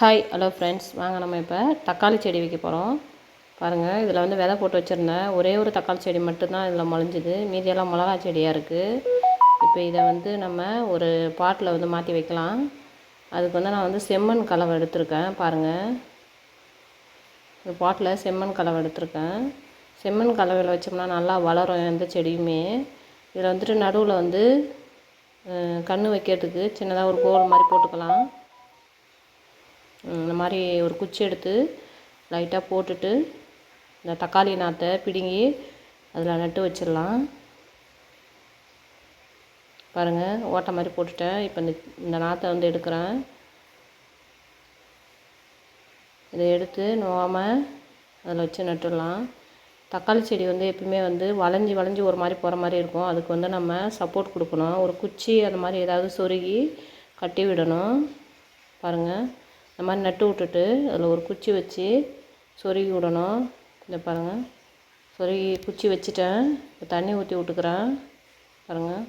Hi hello friends வாங்க நம்ம இப்போ தக்காளி செடி வைக்க போகிறோம் பாருங்கள் இதில் வந்து விதை போட்டு வச்சுருந்தேன். ஒரே ஒரு தக்காளி செடி மட்டும்தான் இதில் முளைஞ்சிது. மீதியெல்லாம் மிளகா செடியாக இருக்குது இப்போ இதை வந்து நம்ம ஒரு பாட்டில் வந்து மாற்றி வைக்கலாம். அதுக்கு வந்து நான் வந்து செம்மண் கலவை எடுத்திருக்கேன். பாருங்கள் இந்த பாட்டில் செம்மண் கலவை எடுத்திருக்கேன். செம்மண் கலவையில் வச்சோம்னா நல்லா வளரும் எந்த செடியுமே. இதில் வந்துட்டு நடுவில் வந்து கன்று வைக்கிறதுக்கு சின்னதாக ஒரு கோல் மாதிரி போட்டுக்கலாம். இந்த மாதிரி ஒரு குச்சி எடுத்து லைட்டாக போட்டுட்டு இந்த தக்காளி நாற்றை பிடுங்கி அதில் நட்டு வச்சிடலாம். பாருங்கள் ஓட்டை மாதிரி போட்டுட்டேன். இப்போ இந்த இந்த நாற்றை வந்து எடுக்கிறேன். இதை எடுத்து நோவாமல் அதில் வச்சு நட்டுடலாம். தக்காளி செடி வந்து எப்பவுமே வந்து வளைஞ்சி வளைஞ்சி ஒரு மாதிரி போகிற மாதிரி இருக்கும். அதுக்கு வந்து நம்ம சப்போர்ட் கொடுக்கணும். ஒரு குச்சி அந்த மாதிரி ஏதாவது சொருகி கட்டி விடணும். பாருங்கள் இந்த மாதிரி நட்டு விட்டுட்டு அதில் ஒரு குச்சி வச்சு சொருகி விடணும். இந்த பாருங்கள் சொருகி குச்சி வச்சுட்டேன். இப்போ தண்ணி ஊற்றி விட்டுக்கிறேன். பாருங்கள்